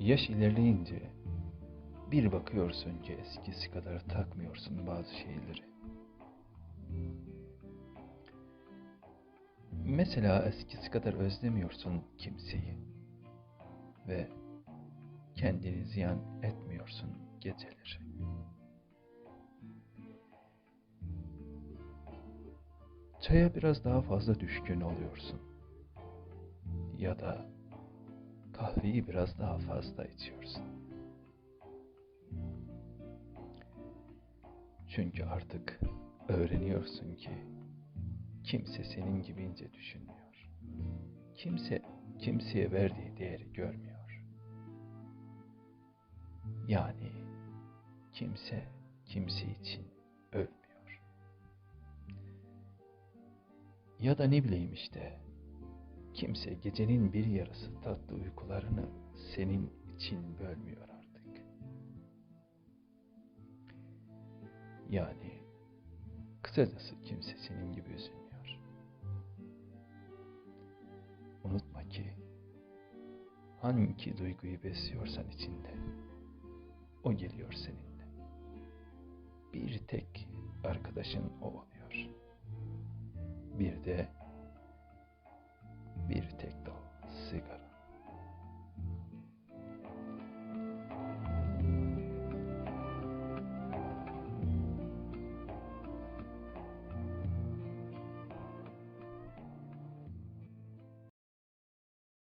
Yaş ilerleyince bir bakıyorsun ki eskisi kadar takmıyorsun bazı şeyleri. Mesela eskisi kadar özlemiyorsun kimseyi ve kendini ziyan etmiyorsun geceleri. Çaya biraz daha fazla düşkün oluyorsun. Ya da kahveyi biraz daha fazla içiyorsun. Çünkü artık öğreniyorsun ki kimse senin gibi ince düşünmüyor. Kimse kimseye verdiği değeri görmüyor. Yani kimse kimse için ölmüyor. Ya da ne bileyim işte kimse gecenin bir yarısı tatlı uykularını senin için bölmüyor artık. Yani kısacası kimse senin gibi üzülmüyor. Unutma ki hangi duyguyu besliyorsan içinde o geliyor seninle. Bir tek arkadaşın o oluyor. Bir de